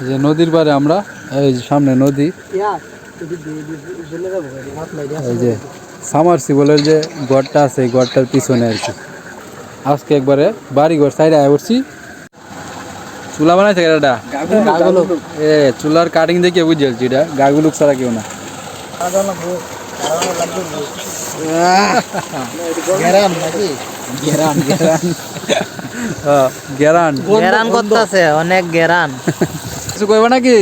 এই যে নদীর পারে আমরা এই যে সামনে নদী। এই যে সামারসিবলের যে গড়টা আছে এই গড়টার পিছনে আর কি। আজকে একবারে বাড়ি ঘর সাইডে আয় করছি চুলা বানাইছে এটা এ চুলার কাটিং দেখে বুঝে যাচ্ছি এটা। গাগুলুক ছাড়া কেউ না। গেরান গেরান গেরান। গেরান করতেছে অনেক গেরান। কিছু কইবা নাকি?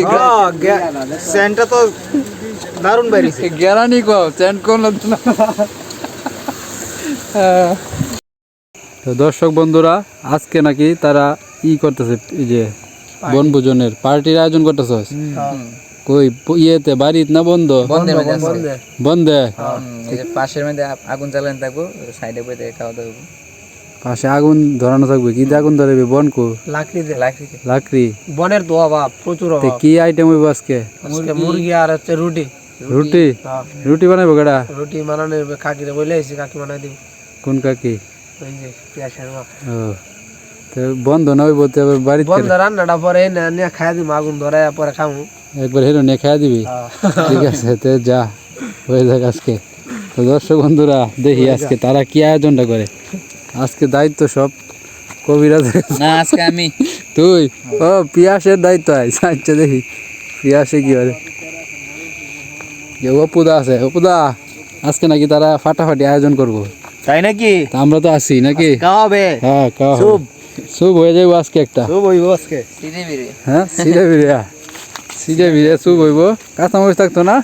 সেন্টটা তো দারুণ গেরানি কো চেন্ট কোন তো দর্শক বন্ধুরা আজকে নাকি তারা ই করতেছে এই যে বনভোজনের পার্টির আয়োজন করতেছে। কই ইয়েতে বাড়িত না বন্ধ? বন্ধে বন্ধে পাশের মধ্যে আগুন জ্বালানো থাকব সাইডে বইতে খাওয়া দাওয়া পাশে আগুন ধরানো থাকবে। কি দিয়ে আগুন ধরাবে বন কো? লাকড়ি দে লাগছে লাকড়ি? বনের তো অভাব প্রচুর তে কি আইটেম হইব আজকে? আজকে মুরগি আর হচ্ছে রুটি। রুটি? হ্যাঁ, রুটি বানাইবো গেডা রুটি বানানোর কাকিরে বলে এসেছি কাকি বানাই দিব। কোন কাকি? ওই যে পেঁয়াজের মা ও তো বন্ধ না হইব তো আবার বাড়িতে বন্ধ রান্নাটা পরে এনে নিয়ে খাই দিব আগুন ধরে পরে খামু। একবার হেরো নিয়ে খেয়া দিবি? ঠিক আছে তে যা হয়ে যাক আজকে। তো দর্শক বন্ধুরা দেখি আজকে তারা কি আয়োজনটা করে। আজকে দায়িত্ব সব কবিরাজ না আজকে আমি। তুই? ও পিয়াসের দায়িত্ব আছে আচ্ছা দেখি। পিয়াসে কি করে? যে অপুদা আছে অপুদা। আজকে নাকি তারা ফাটাফাটি আয়োজন করব। তাই নাকি? তা আমরা তো আছি নাকি? খাওয়াবে হ্যাঁ খাওয়া শুভ। শুভ হয়ে যাব আজকে একটা। তো বইব আজকে। সিঁড়ি বিড়ি। হ্যাঁ সিরে বিরিয়া সিরে বিরিয়া শুভ হইব। কাঁচা মরিচ থাকতো না?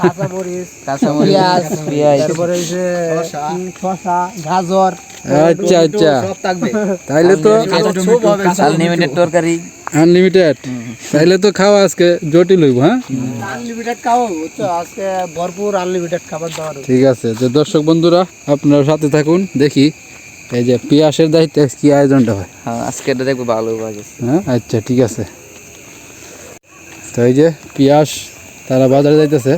কাঁচা মরিচ কাঁচামরিচ পেঁয়াজ পেঁয়াজ। তারপরে এই যে শসা। গাজর। আচ্ছা আচ্ছা। সব থাকবে। তাইলে তো আনলিমিটেড তরকারি। আনলিমিটেড তাইলে তো খাওয়া আজকে জটিল হইব হ্যাঁ? আনলিমিটেড খাও আজকে ভরপুর আনলিমিটেড খাবার দাবার ঠিক আছে তো দর্শক বন্ধুরা আপনারা সাথে থাকুন দেখি এই যে পিয়াসের দায়িত্বে কি আয়োজনটা হয়। হ্যাঁ আজকে এটা দেখব ভালো হ্যাঁ আচ্ছা ঠিক আছে। তো এই যে পিয়াস তারা বাজারে যাইতেছে।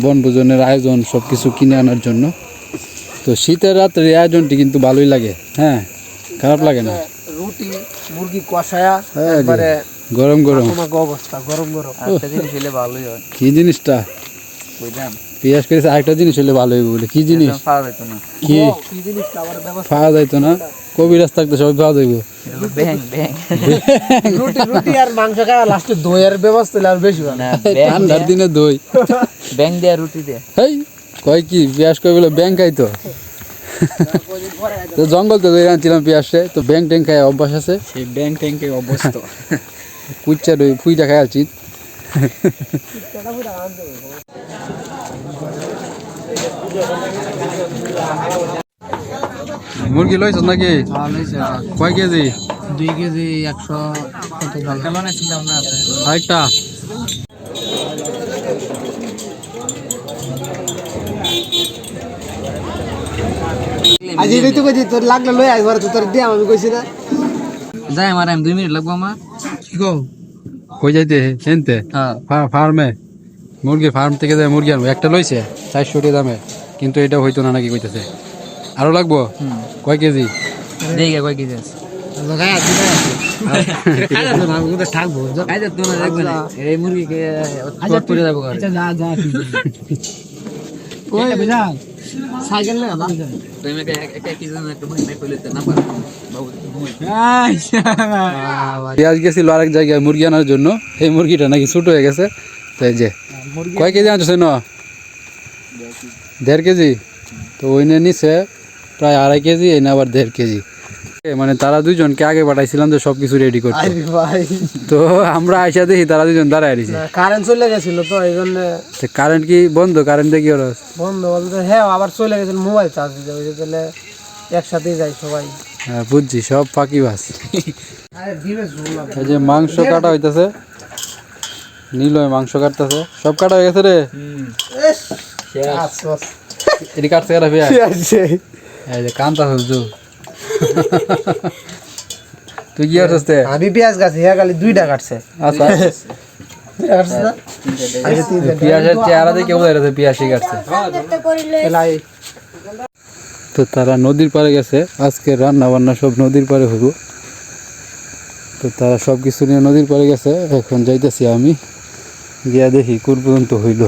বনভোজনের আয়োজন সব কিছু কিনে আনার জন্য। তো শীতের রাত্রের আয়োজনটি কিন্তু ভালোই লাগে হ্যাঁ? খারাপ লাগে না? রুটি মুরগি কষায়া হ্যাঁ, একবারে গরম গরম। অবস্থা গরম গরম। একটা জিনিস হলে ভালোই হয়। কি জিনিসটা? বুঝলাম পিয়াস করেছে আরেকটা জিনিস হলে ভালো হইব বলে। কি জিনিস? কি? পাওয়া যাইতো না। কবিরাজ থাকতে সবাই পাওয়া যাইব। এটা হলো ব্যাং ব্যাং রুটি রুটি আর মাংস খাওয়া লাস্টে দইয়ের ব্যবস্থা হলে আর বেশি ঠান্ডার দিনে দই। ব্যাং দেয়া রুটি দে হেই কয় কি? পিয়াস কয় বলে ব্যাংক খাইতো? তো জঙ্গল তো দই আনছিলাম পিয়াসে তো ব্যাংক ট্যাঙ্ক খাই অভ্যাস আছে? সেই ব্যাং কুচ্চা দই ফুইটা খাই আছি। মুরগি লইছ নাকি কয় কেজি? দুই কেজি একশো কত কেমন চিন্তা ভাবনা আছে? আরেকটা আজ এটাই তো কইছি তোর লাগলে লই একবার তো তোর দিয়াম আমি কইছি না। যাই আমার আমি দুই মিনিট লাগবো আমার। কি গো কই যাইতে? হেনতে হ্যাঁ। ফার্মে? মুরগি ফার্ম থেকে যায় মুরগি আনব একটা লইছে চারশো টাকা দামে কিন্তু এটা হইতো না নাকি কইতেছে। আরও লাগবো? কয় কেজি? দেখে কয় কেজি আছে? আচ্ছা যা যা ওই বুঝা সাইকেল না বাবা। তুমি আমাকে এক এক কেজি না একটা মুরগি নাই কইলে তো না পারো বাবু ঘুমাই। পেঁয়াজ গেছিল আরেক জায়গায় মুরগি আনার জন্য। এই মুরগিটা নাকি ছোট হয়ে গেছে। তো এই যে কয় কেজি আনছো ন দেড় কেজি? তো ওই নিয়ে নিছে প্রায় আড়াই কেজি এই আবার দেড় কেজি। মানে তারা দুইজনকে আগে পাঠাইছিলাম যে সব কিছু রেডি করতে তো আমরা আইসা দেখি তারা দুজন দাঁড়ায় দিছে কারেন্ট চলে গেছিল তো এই জন্য কারেন্ট কি বন্ধ? কারেন্ট দেখি ওরা বন্ধ বলতে হ্যাঁ আবার চলে গেছিল মোবাইল চার্জ দিতে। ওই তাহলে একসাথেই যাই সবাই। হ্যাঁ বুঝছি সব ফাঁকি বাস। এই যে মাংস কাটা হইতাছে। নীলয় মাংস কাটতেছে। সব কাটা হয়ে গেছে রে। এটি কাটছে কাটা এই যে কান্তা হচ্ছে তুই কি করছিস তে? আমি পেঁয়াজ গাছ হিয়া খালি দুইটা কাটছে। আচ্ছা। আচ্ছা পেঁয়াজের চেহারা দেখে বোঝা যাচ্ছে পেঁয়াজই কাটছে। তো তারা নদীর পাড়ে গেছে। আজকে রান্না বান্না সব নদীর পাড়ে হব। তো তো তারা সব কিছু নিয়ে নদীর পাড়ে গেছে। এখন যাইতেছি আমি। গিয়া দেখি কোন পর্যন্ত হইল।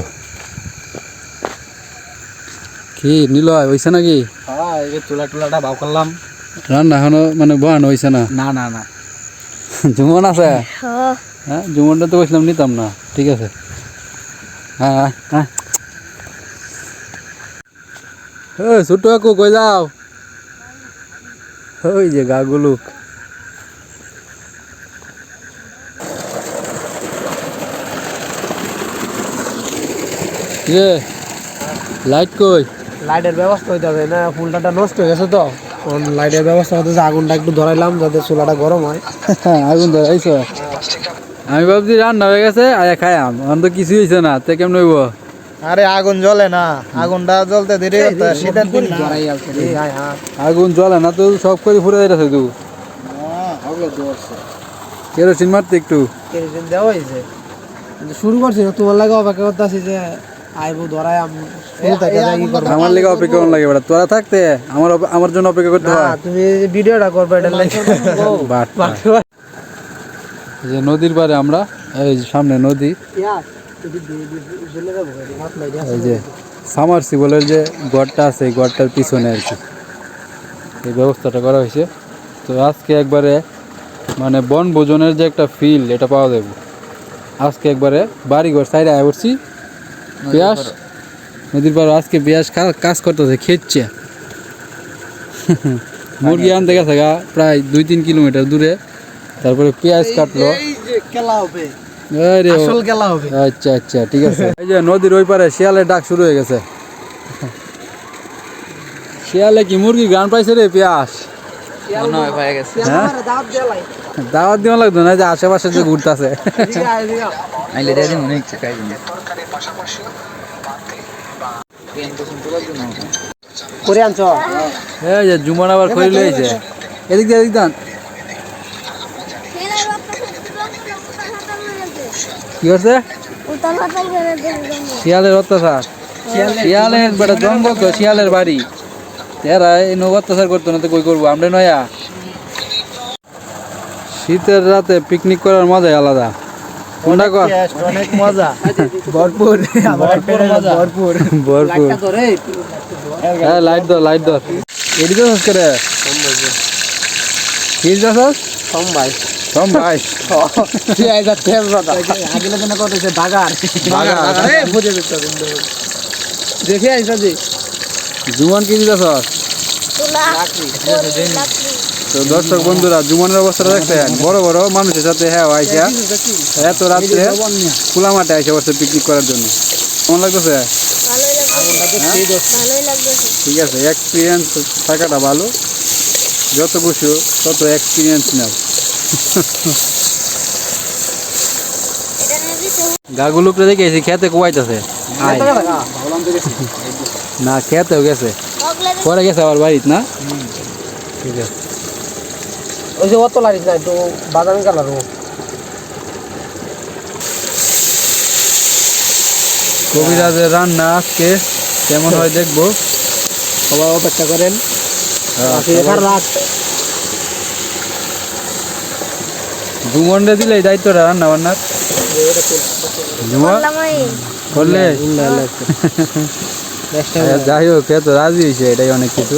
কি নিলয় হইছে নাকি? হ্যাঁ চুলা টুলাটা বাউ করলাম। রান্না এখনও মানে বহানো হইছে না? না না না। জুমন আছে? হ্যাঁ। জুমনটা তো বলছিলাম নিতাম না। ঠিক আছে। হ্যাঁ হ্যাঁ, হ্যাঁ। কাকু কই যাও? ওই যে গাগুলুক রে লাইট কই? লাইটের ব্যবস্থা হইতে হবে না ফুলটাটা নষ্ট হয়ে গেছে তো। এখন লাইটের ব্যবস্থা হতে আগুনটা একটু ধরাইলাম যাতে চুলাটা গরম হয়। আগুন ধরাইছ? আমি ভাবছি রান্না হয়ে গেছে আয়া খায়াম। এখন তো কিছুই হয়েছে না তে কেমন হইব? আরে আগুন জ্বলে না আগুনটা জ্বলতে দেরি শীতের দিন হ্যাঁ হ্যাঁ আগুন জ্বলে না তো সব করে ফুরে যাইতেছে তুই কেরোসিন মারতে একটু। কেরোসিন দেওয়া হয়েছে। শুরু করছি না তোমার লাগে অপেক্ষা করতে আছি যে আইবো করব আমার লেগে অপেক্ষা লাগে বেটা। তোরা থাকতে আমার আমার জন্য অপেক্ষা করতে হয়। তুমি ভিডিওটা করবে এটা লাগে। এই যে নদীর পারে আমরা এই যে সামনে নদী। এই যে সামারসিবলের যে গড়টা আছে এই গড়টার পিছনে আর কি। এই ব্যবস্থাটা করা হয়েছে। তো আজকে একবারে মানে বনভোজনের যে একটা ফিল এটা পাওয়া যাবে। আজকে একবারে বাড়িঘর সাইডে আয় করছি পেঁয়াজ নদীর পাড়ে আজকে পেঁয়াজ কাজ করতেছে খেচ্ছে। মুরগি আনতে গেছে গা প্রায় দুই তিন কিলোমিটার দূরে। তারপরে পেঁয়াজ কাটলো। এই যে খেলা হবে। আরে ও- আসল খেলা হবে। আচ্ছা আচ্ছা ঠিক আছে। এই যে নদীর ওই পারে শিয়ালের ডাক শুরু হয়ে গেছে। শিয়ালে কি মুরগি গান পাইছে রে পেঁয়াজ হয়ে গেছে। দাওয়াত দেওয়া লাগতো না যে আশেপাশে যে ঘুরতেছে। আইলে দিন অনেক চাকাই দিন করে আনছ? এই যে জুমন আবার খড়ি লইছে? এদিক দিয়ে এদিক দান কি করছে? শিয়ালের অত্যাচার। শিয়ালের বেটা জঙ্গল তো শিয়ালের বাড়ি। এরা এই নৌ অত্যাচার করতো না তো কই করব? আমরা নয়া। শীতের রাতে পিকনিক করার মজাই আলাদা। কোনটা কর? অনেক মজা। ভরপুর। ভরপুর। মজা। ভরপুর। ভরপুর হ্যাঁ লাইট ধর লাইট ধর। এদিকে যাস করে কি যাস কম ভাই সম ভাই এই যা তেল রাতা আগেলে কেন কত হচ্ছে বাগার। বাগার। এ বুঝে দিতে দেখে আইসা জি জুমন কি তো দর্শক বন্ধুরা, জুমনের অবস্থাটা দেখছেন? বড় বড় মানুষের সাথে হ্যাঁ আইসা। এত রাত্রে খোলা মাঠে আইসা বসে পিকনিক করার জন্য। কেমন লাগতেছে? ঠিক আছে এক্সপিরিয়েন্স থাকাটা ভালো। যত খুশি তত এক্সপিরিয়েন্স নাও। গাগুলুকরে দেখে এসে খেতে কুয়াইতেছে। না, খেতেও গেছে। পরে গেছে আবার বাড়িতে, না? ঠিক আছে। ওই যে অত লারিস না একটু বাদামি কালার কবিরাজের রান্না আজকে কেমন হয় দেখব? সবাই অপেক্ষা করেন। হ্যাঁ, এখানে দিলে দায়িত্বটা রান্না বান্নার। করলে? আচ্ছা, যাই হোক এ তো রাজি হয়েছে এটাই অনেক কিছু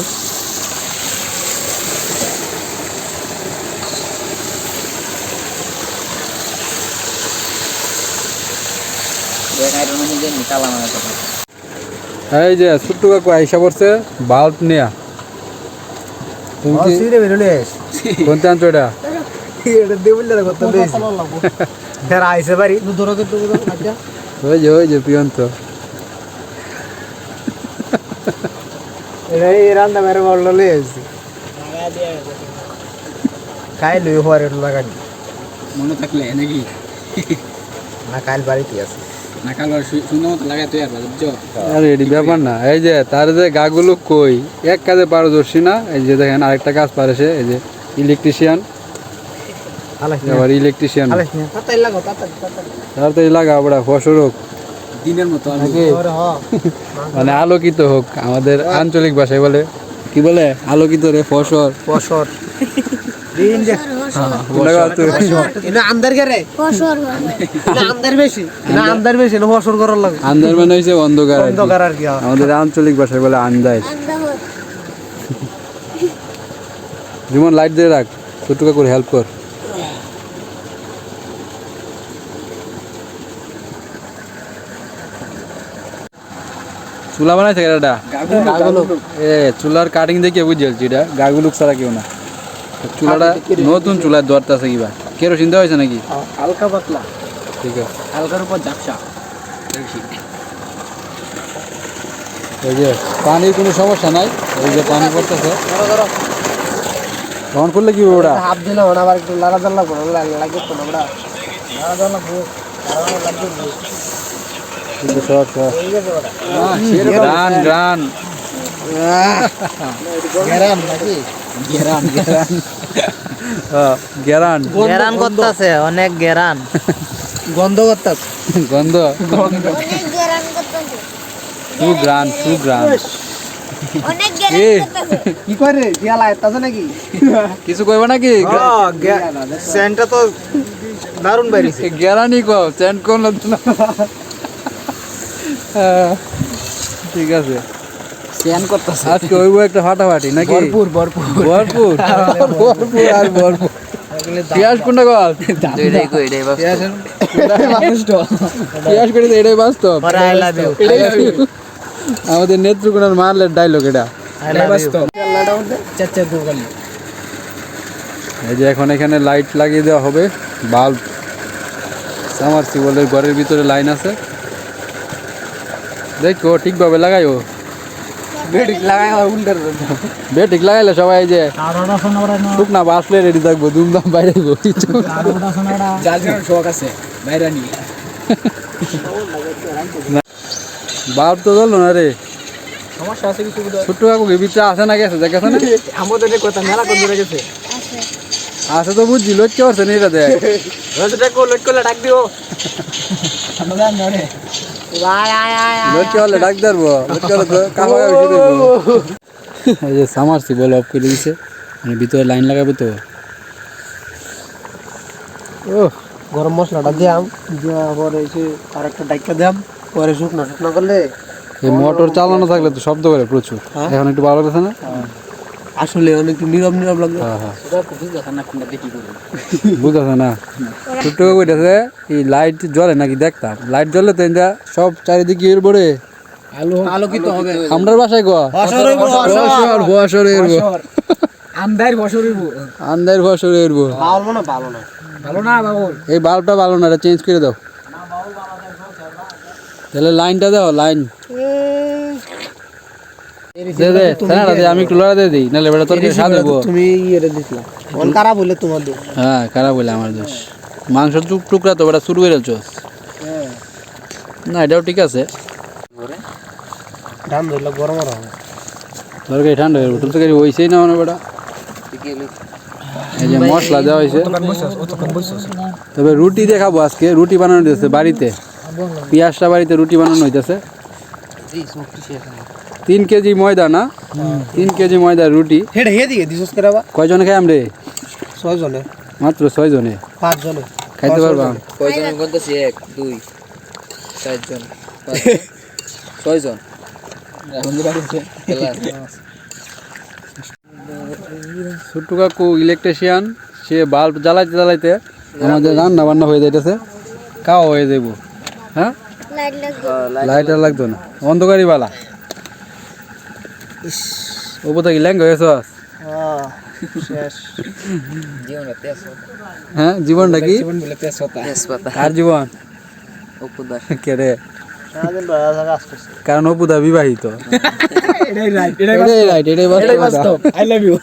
কালা মানে তখন এই যে ছোট্ট কাকু আইসা পড়ছে বাল্ব নেয়া। তুমি কি সিরে বেরোলে কোনতে এটা? এটা দে বেশি। ফের আইসে বাড়ি। ধরো তো আচ্ছা। ওই যে ওই যে পিয়ন্ত। এটা এই রান্না মেরে বলল লই আসছি খাই লই হওয়ার একটু লাগানি মনে থাকলে নাকি? না কাল বাড়িতে আছে আর এটি ব্যাপার না। এই যে তার যে গাগুলো কই এক কাজে পারদর্শী না? এই যে দেখেন আরেকটা কাজ পারে সে এই যে ইলেকট্রিশিয়ান আবার ইলেকট্রিশিয়ান তাড়াতাড়ি লাগো ফসর হোক দিনের মতো নাকি? ওরে হ। মানে আলোকিত হোক আমাদের আঞ্চলিক ভাষায় বলে। কি বলে? আলোকিত রে ফসল ফসল আন্দার মানে হয়েছে অন্ধকার অন্ধকার আর কি। আমাদের আঞ্চলিক ভাষায় বলে আন্দাজ লাইট দিয়ে রাখ। করে হেল্প কর। চুলা বানাইছে এটা এ চুলার কাটিং দেখে বুঝে যাচ্ছি এটা। গাগুলুক ছাড়া কেউ না। চুলাটা নতুন চুলার দরটা আছে কিবা? কেরোসিন দেওয়া হয়েছে নাকি? হালকা পাতলা। ঠিক আছে। হালকার উপর ঝাপসা এই যে পানির কোনো সমস্যা নাই? এই যে পানি পড়তেছে। তখন করলে কি ওটা হাফ দিলাম না আবার একটু লাড়া দাল্লা করো লাগে তো ওটা লাড়া করো সর গ্রান গ্রান নাকি? গেরান গেরান। হ্যাঁ, গেরান। গেরান করতেছে অনেক গেরান। গন্ধ করতাস গন্ধ। অনেক গেরান করতেছে। টু গ্রান টু গ্রান। অনেক এ। গেরান করতেছে। কি করে? দিয়ালা এতাছে নাকি? কিছু কইব নাকি? সেন্টটা তো দারুণ বেরিয়েছে গেরানি কো চেন্ট কোন না হ্যাঁ, ঠিক আছে। করতাস আজকে ওইব একটা ফাটাফাটি নাকি? ভরপুর ভরপুর। ভরপুর? ভরপুর আর ভরপুর। পিয়াজ কোনটা কল দুইটাই কই এটাই বাস্তব। করে এটাই বাস্তব। আই লাভ ইউ আমাদের নেত্রকোনার মারলের ডায়লগ এটা। আই লাভ ইউ চাচা দোকান। এই যে এখন এখানে লাইট লাগিয়ে দেওয়া হবে। বাল্ব। সামারসিবলের ঘরের ভিতরে লাইন আছে। দেখো ঠিকভাবে লাগাইও। বেড়ি লাগাই আর উল্টার বে ঠিক লাগাইলে সবাই এই যে শুকনা বাসলে রেডি থাকব দুমদাম বাইরে যাব যার যার শখ আছে বাইরে নিয়ে বাল্ব তো ধরলো না রে। সমস্যা আছে কিছু ছোট্ট কাকু ভিতরে আসে না গেছে দেখেছে না? আমাদের কথা মেলা কোন দূরে গেছে? আছে তো বুঝছি লক্ষ্য করছে না এটা দেখ রোজটা কো লট করলে ডাক দিও। হলে ডাক ধরবো হলে এই যে সামারসিবল অফ করে দিছে মানে ভিতরে লাইন লাগাবে তো। ও গরম মশলাটা দিয়াম। দেওয়ার পরে এসে আর একটা ডাইকা দিয়াম পরে শুকনো শুকনো করলে এই মোটর চালানো থাকলে তো শব্দ করে প্রচুর। এখন একটু ভালো লাগছে না? আসলে অনেক নীরব নীরব লাগবে হ্যাঁ হ্যাঁ। বুঝতেছে না। ছোট্ট কইতেছে এই লাইট জ্বলে নাকি দেখতাম। লাইট জ্বলে তো এটা সব চারিদিকে এর আলো আলোকিত হবে। আমরার বাসায় গো। বসর বসর। আন্দার বছর আন্দার বসর। এরবো ভালো না ভালো না ভালো না বাবু এই বাল্বটা ভালো না এটা চেঞ্জ করে দাও। তাহলে লাইনটা দাও লাইন দে দে দে আমি দিই নাহলে বেটা তোর হইব তুমি দিছিলা অন কারা বলে তোমার দোষ? হ্যাঁ খারাপ বলে আমার দোষ? মাংস টুক টুকরা তো বেটা শুরু করে চোস না এটাও ঠিক আছে। দাম ধরলে গরম হবে। তরকারি ঠান্ডা হয়ে যাবে তরকারি হয়েছেই না মানে বেটা। এই যে মশলা দেওয়া হয়েছে তবে রুটি দেখাবো আজকে রুটি বানানো হইতেছে বাড়িতে। পেঁয়াজটা বাড়িতে রুটি বানানো হইতেছে। তিন কেজি ময়দা না? তিন কেজি ময়দার রুটি। হেডে হে দিছস করে কয়জনে খাই আমরা ছয় জনে মাত্র ছয় জনে পাঁচ জনে খাইতে পারবা বলতেছি? এক দুই চারজন। ছয়জন। ছোট্ট কাকু ইলেকট্রিশিয়ান সে বাল্ব জ্বালাইতে জ্বালাইতে আমাদের রান্না বান্না হয়ে যাইতেছে। খাওয়া হয়ে যাইব। হ্যাঁ? লাইট আর লাগতো না। অন্ধকারই বালা। ওপর থেকে ল্যাঙ্গ হয়েছ? শেষ জীবনে তেজ হ্যাঁ জীবনটা কি? আর জীবন? কে রে? কারণ অপুদা বিবাহিত। এটাই বাস্তব। আই লাভ ইউ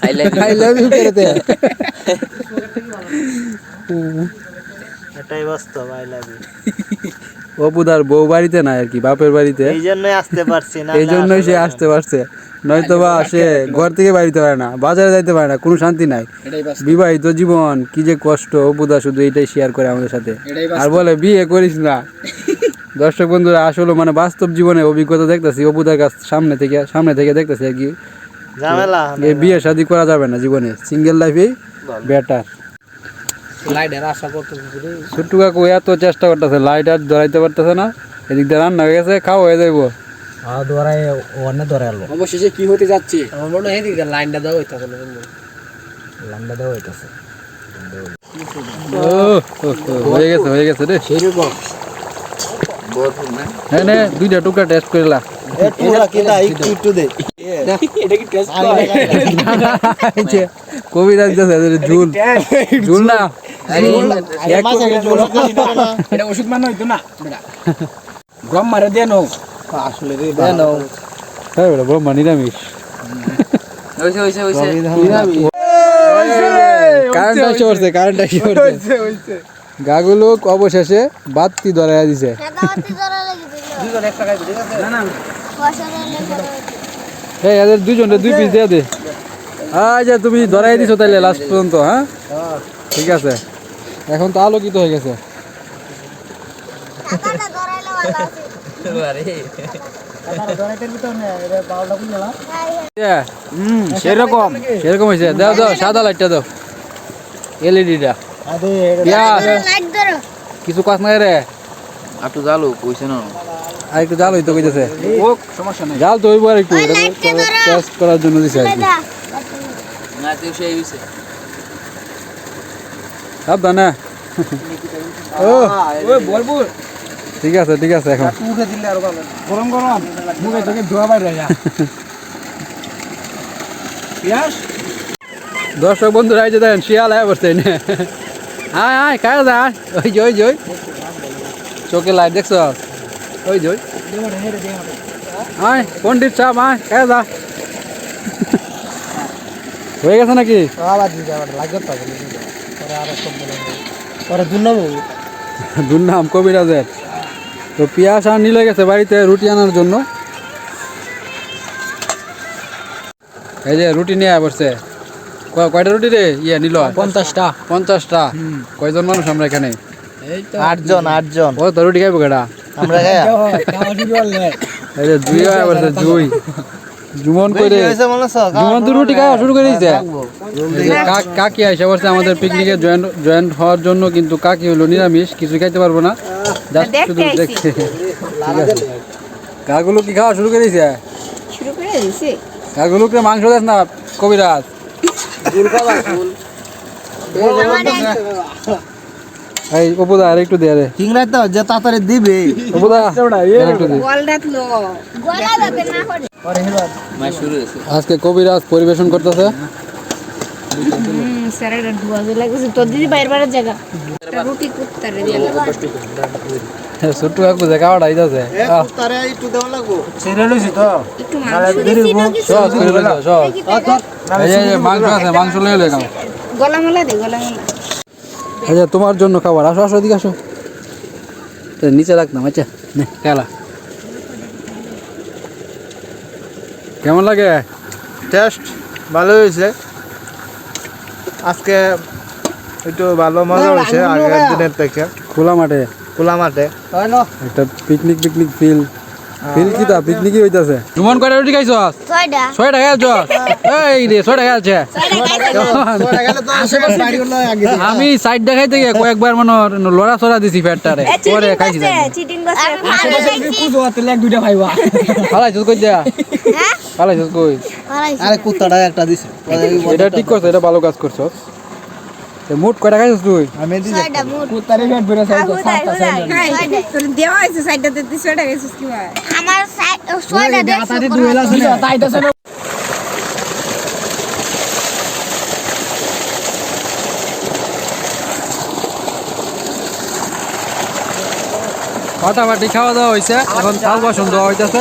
অপুদার বউ বাড়িতে না আর কি বাপের বাড়িতে। এই জন্যই আসতে পারছি না এই জন্যই সে আসতে পারছে। নয়তো বা সে ঘর থেকে বাড়িতে পারে না বাজারে যাইতে পারে না কোনো শান্তি নাই। বিবাহিত জীবন কি যে কষ্ট অপুদা শুধু এটাই শেয়ার করে আমাদের সাথে। আর বলে বিয়ে করিস না। দর্শক বন্ধুরা আসলে মানে বাস্তব জীবনে অভিজ্ঞতা দেখতেছি অপুদার কাছ সামনে থেকে সামনে থেকে দেখতেছি আর কি। ঝামেলা এই বিয়ে শাদি করা যাবে না জীবনে সিঙ্গেল লাইফেই বেটার লাইটের আশা করতেছি ছোট্টু কাকু এত চেষ্টা করতেছে লাইট আর ধরাইতে পারতেছে না। এদিক দিয়ে রান্না হয়ে গেছে খাওয়া হয়ে যাইব। অবশেষে কি হতে যাচ্ছে? আমার মনে হয় এদিকে লাইনটা দেওয়া হইতাছে না ও ও, ও, হয়ে গেছে হয়ে গেছে রে। সেরকম ভরপুর না হ্যাঁ দুইটা টুকরা টেস্ট করিলা পুরা কিনা একটু একটু দে। এটা কি টেস্ট কবিতা দিতেছে ঝুল। ঝুল না। না। এটা ওষুধ মানে হইতো না গম মারে দেন আসলে রে দেন হ্যাঁ বেটা ব্রহ্মা নিরামিষ। হইছে হইছে হইছে। কারেন্ট আসে পড়ছে কারেন্ট আসে পড়ছে। গাগুলো অবশেষে বাতি ধরাইয়া দিছে। না না। এই এদের দুজনে দুই পিস দিয়ে দে। আচ্ছা তুমি ধরাই দিছো তাইলে লাস্ট পর্যন্ত হ্যাঁ? ঠিক আছে। এখন তো আলোকিত হয়ে গেছে। Yeah, সেরকম সেরকম হয়েছে। দাও দাও সাদা লাইটটা দাও। এলইডিটা কিছু কাজ নাই রে। আটু জালো কইছে না। আর একটু জাল হইতো কইতেছে। ও সমস্যা নাই। জাল তো হইব আর একটু। টেস্ট করার জন্য দিছে আর কি। দাদা না তেও সেই হইছে। সাবধানে। ঠিক আছে ঠিক আছে এখন। উঠে দিলে আর ভালো। গরম গরম। মুখে থেকে ধোয়া বাইরে পিয়াস। দর্শক বন্ধুরা এই যে দেখেন শিয়াল আয় বসছে এনে। আয় আয় যা। আয়। ওই যে ওই যে চোখে লাইট দেখছ? ওই যে আয় পন্ডিত সাহেব আয় খায় যা। হয়ে গেছে নাকি? আবার দিতে আবার লাগে তো পরে আর সব পরে দুর্নাম দুর্নাম কবিরাজের। তো পিয়াস আর নিলে গেছে বাড়িতে রুটি আনার জন্য। এই যে রুটি নিয়ে বসছে ক- কয়টা রুটি রে? ইয়ে নিল পঞ্চাশটা। পঞ্চাশটা। কয়জন মানুষ আমরা এখানে? আটজন আটজন। ও তো রুটি খাইবো কেটা আমরা এই যে জুই হয়ে বসছে জুই। জুমন করে মনে জুমন তো রুটি খাওয়া শুরু করে দিয়েছে কা- কাকি আইসা বসছে আমাদের পিকনিকে জয়েন জয়েন হওয়ার জন্য কিন্তু কাকি হলো নিরামিষ কিছু খাইতে পারব না। জাস্ট শুধু দেখতে। ঠিক কি খাওয়া শুরু করে দিয়েছে শুরু করে দিছি। কাগুলোকে মাংস দেস না কবিরাজ। এই অপুদা আর একটু দে রে ঠিক নাই তো যে তাড়াতাড়ি দিবে। অপুদা একটু দে। গলা যাতে না করে। মাই শুরু হইছে আজকে কবিরাজ পরিবেশন করতেছে। জায়গা। ছোট্ট যে খাওয়াটা আইতাছে। তারে একটু দেওয়া লাগবো। ছেড়ে লইছি তো। একটু মাংস দিছি না কিছু? সব করে লইছো সব এই যে এই যে মাংস আছে মাংস লয়ে লয়ে গলা মলা দে গলা মলা যে তোমার জন্য খাবার। আসো আসো এদিকে আসো। তো নিচে রাখতাম আচ্ছা নে খেলা। কেমন লাগে? টেস্ট ভালো হয়েছে। আজকে একটু ভালো মজা হয়েছে আগের দিনের থেকে। খোলা মাঠে। খোলা মাঠে। একটা পিকনিক পিকনিক ফিল ফিল কি পিকনিকই হইতাছে? সুমন কয়টা রুটি খাইছ? ছয়টা। ছয়টা খাইছ? এই রে ছয়টা খাইছে। আমি সাইড দেখাই থেকে কয়েকবার মনে হয় লড়া ছড়া দিছি ফ্যাটটারে পরে খাইছি চিটিং করছে আমি খাইছি কুজো হাতে লেগ দুইটা খাইবা ফালাইছিস কই দিয়া? হ্যাঁ? ফালাইছিস কই? আরে কুত্তাটা একটা দিছে। এটা ঠিক করছ এটা ভালো কাজ করছ। মুট কয়টা খাইছিস তুই? আমি দেওয়া হয়েছে সাইডটাতে তুই ছয়টা গেছিস কি ভাই আমার ছয়টা ফাটাফাটি খাওয়া দাওয়া হয়েছে এখন চাল বাসন দেওয়া হইতেছে।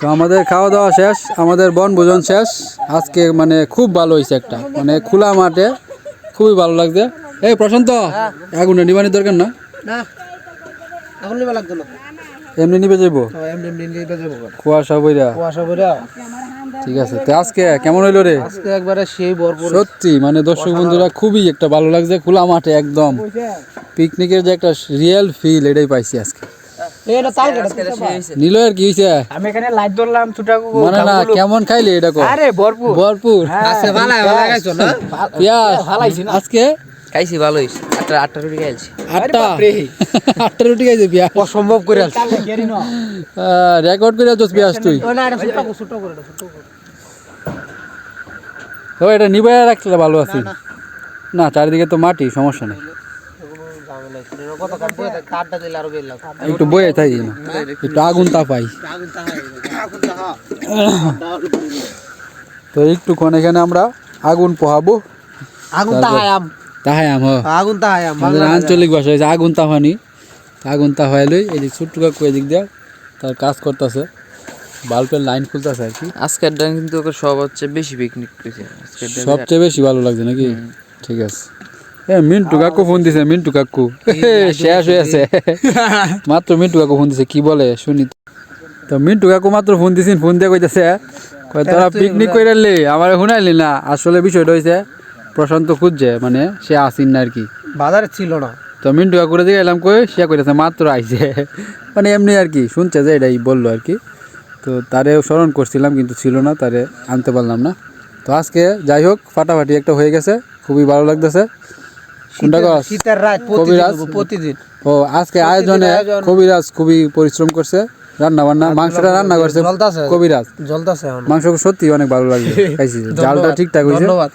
তো আমাদের খাওয়া দাওয়া শেষ, আমাদের বনভোজন শেষ। আজকে মানে খুব ভালো হয়েছে একটা। মানে খোলা মাঠে খুবই ভালো লাগছে। এই প্রশান্ত আগুনটা নিবানির দরকার না। নিবা লাগতো না। এমনি নিবে তো এমনি এমনি নিয়ে যাব কুয়াশা বইরা। কুয়াশা করে ঠিক আছে তো আজকে কেমন হইল রে? আজকে একবারে সেই ভরপুর। সত্যি মানে দর্শক বন্ধুরা খুবই একটা ভালো লাগছে খোলা মাঠে একদম। পিকনিকের যে একটা রিয়েল ফিল এটাই পাইছি আজকে। এটা তাল কাটা নিল আর কি হইছে? আমি এখানে লাইট ধরলাম ছুটাকু মানে না কেমন খাইলে এটা কো আরে ভরপুর। ভরপুর। আচ্ছা ভালো ভালো গাইছো না। আজকে খাইছি ভালো হইছে আটটা আটটা রুটি খাইছি। আটটা? আটটা রুটি খাইছে পেঁয়াজ অসম্ভব করে আছে রেকর্ড করে আছিস পেঁয়াজ তুই? ও এটা ছুটাকু ছোট করে এটা ছোট করে। ও এটা নিবাই রাখলে ভালো আছি। না চারিদিকে তো মাটি সমস্যা নেই। বয়ে একটু বয়ে থাকি না একটু আগুন তাপাই। আগুন তাহা তো একটুক্ষণ এখানে আমরা আগুন পোহাবো। আগুন তাহাই আম। তাহাই আম আগুন তাহাই আম আমাদের আঞ্চলিক ভাষা হয়েছে আগুন তাহানি আগুন তাহাই লই এদিক ছোট্ট কাকু এদিক দিয়া তার কাজ করতেছে। বাল্বের লাইন খুলতেছে আর কি। আজকের দিন কিন্তু ওকে সব হচ্ছে বেশি পিকনিক করেছে সবচেয়ে বেশি ভালো লাগছে নাকি? ঠিক আছে। এ মিন্টু কাকু ফোন দিছে মিন্টু কাকু। শেষ হয়েছে মাত্র মিন্টু কাকু ফোন দিছে কি বলে? শুনি। তো। মিন্টু কাকু মাত্র ফোন দিছেন ফোন দিয়ে কইতাছে কয় তোরা পিকনিক করে লে আমার শুনাইলি না। আসলে বিষয়টা হয়েছে প্রশান্ত খুঁজছে মানে সে আসিন না আর কি। বাজারে ছিল না। তো মিন্টু কাকুরে দিয়ে এলাম কই সে কইতেছে মাত্র আইছে। মানে এমনি আর কি শুনছে যে এটাই বলল আর কি। তো তারে স্মরণ করছিলাম কিন্তু ছিল না তারে আনতে পারলাম না। তো আজকে যাই হোক ফাটাফাটি একটা হয়ে গেছে খুবই ভালো লাগতেছে। কোনটা গাছ শীতের রাত কবিরাজ? প্রতিদিন প্রতিদিন। ও আজকে আয়োজনে কবিরাজ খুবই পরিশ্রম করছে রান্না বান্না মাংসটা রান্না করছে কবিরাজ। জ্বলতাছে এখন। মাংস সত্যি অনেক ভালো লাগছে খাইছি। জালটা ঠিকঠাক হয়েছে। ধন্যবাদ।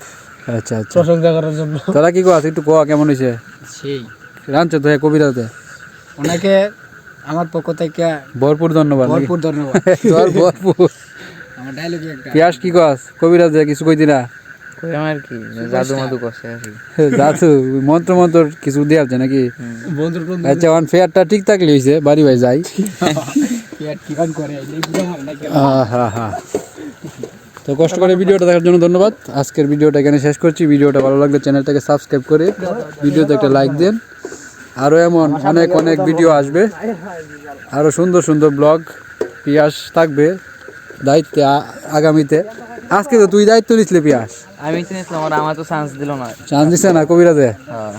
আচ্ছা আচ্ছা। প্রশংসা করার জন্য। তোরা কি কস একটু কোয়া কেমন হয়েছে সেই। রাঁধছে তো কবিরাজে ওনাকে আমার পক্ষ থেকে ভরপুর ধন্যবাদ ভরপুর ধন্যবাদ। তোর ভরপুর। আমার ডায়লগ একটা পিয়াস কি কস কবিরাজে কিছু কই আমার কি? জাদু মাদু করছে আর মন্ত্র মন্ত্র কিছু দিয়ে আছে নাকি? আচ্ছা ওয়ান ফেয়ারটা ঠিক থাকলে বাড়ি বাড়ি যাই। করে এই বুঝা না হ্যাঁ হ্যাঁ তো কষ্ট করে ভিডিওটা দেখার জন্য ধন্যবাদ। আজকের ভিডিওটা এখানে শেষ করছি। ভিডিওটা ভালো লাগলে চ্যানেলটাকে সাবস্ক্রাইব করে ভিডিওতে একটা লাইক দেন। আরও এমন অনেক অনেক ভিডিও আসবে। আরও সুন্দর সুন্দর ব্লগ পিয়াস থাকবে দায়িত্বে আগামীতে। আজকে তো তুই দায়িত্ব নিচ্ছিলে পিয়াস। আমি চিনিছিলাম আমার তো চান্স দিল না। চান্স দিছে না কবিরাজে? হ্যাঁ।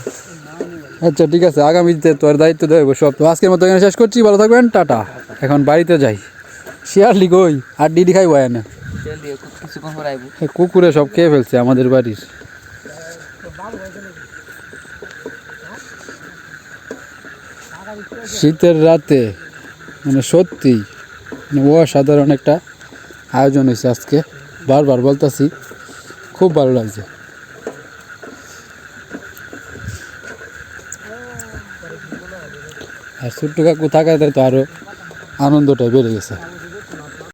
আচ্ছা ঠিক আছে। আগামীতে তোর দায়িত্ব দেবো সব। তো আজকের মতো এখানে শেষ করছি। ভালো থাকবেন। টাটা। এখন বাড়িতে যাই। শিয়ারলি কই? আর ডিডি খাই বয় কুকুরে সব খেয়ে ফেলছে আমাদের বাড়ির। শীতের রাতে মানে সত্যি মানে অসাধারণ একটা আয়োজন হয়েছে আজকে। বারবার বলতেছি, খুব ভালো লাগছে। আর ছোট্ট কাকু থাকাতে তো আরও আনন্দটা বেড়ে গেছে।